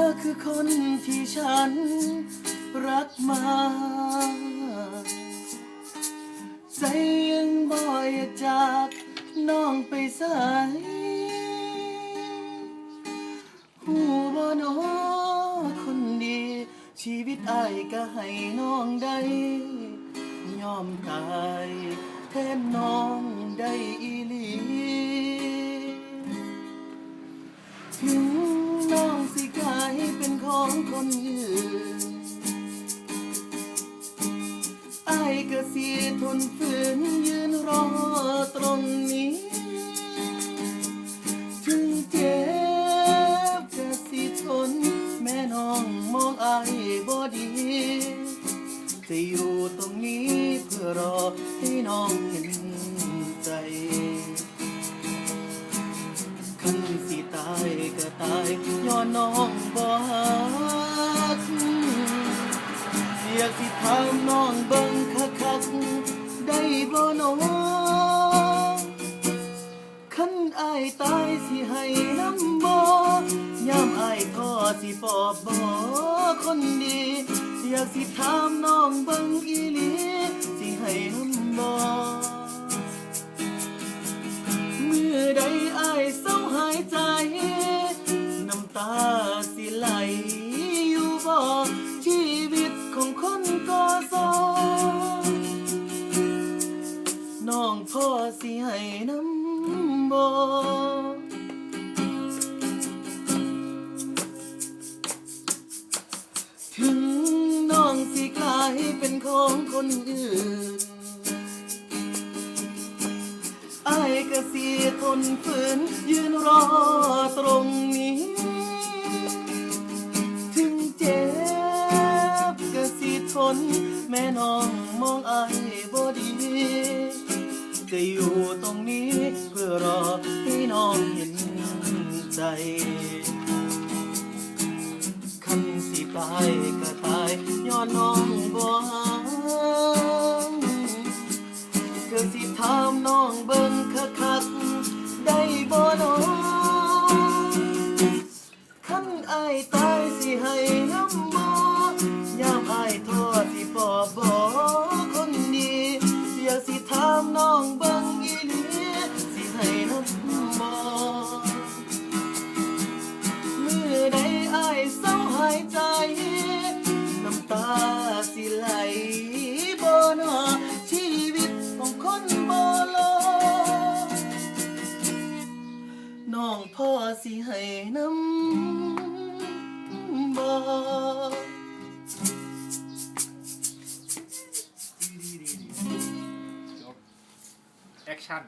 อคือคนที่ฉันรักมาใจยังบ่อยจากน้องไปสายหูบ่นอคนดี ชีวิตอายก็ให้น้องได้ยอมตายแทนน้องได้อีหลี นอื่นไอ้ายก็เสีทนฝืนยืนรอตรงนี้ ถึงเจ็บก็สิทน แม่น้องมองอายบ่ดี จะอยู่ตรงนี้เพื่อรอให้น้อง อยากสิถามน้องเบิ่งคักๆได้บ่น้องคันอายตายสิให้น้ำบ่ยามอายท้อสิปอบบ่คนดีอยากสิถามน้องเบิ่งอีหลี น้ำบ่ถึงน้องสิกลายเป็นของคนอื่นไอ้ายก็เสียทนฝืนยืนรอตรงนี้ถึงเจ็บก็สิทนแม่น้องมองอายบ่ดี จะอยู่ตรงนี้ เพื่อรอให้น้องเห็นใจคันสิตายก็ตายย้อนน้องบ่ฮักก็สิถามน้องเบิ่งคักๆได้บ่น้องคันอายตาย สิให้น้ำบ่แอคชั่น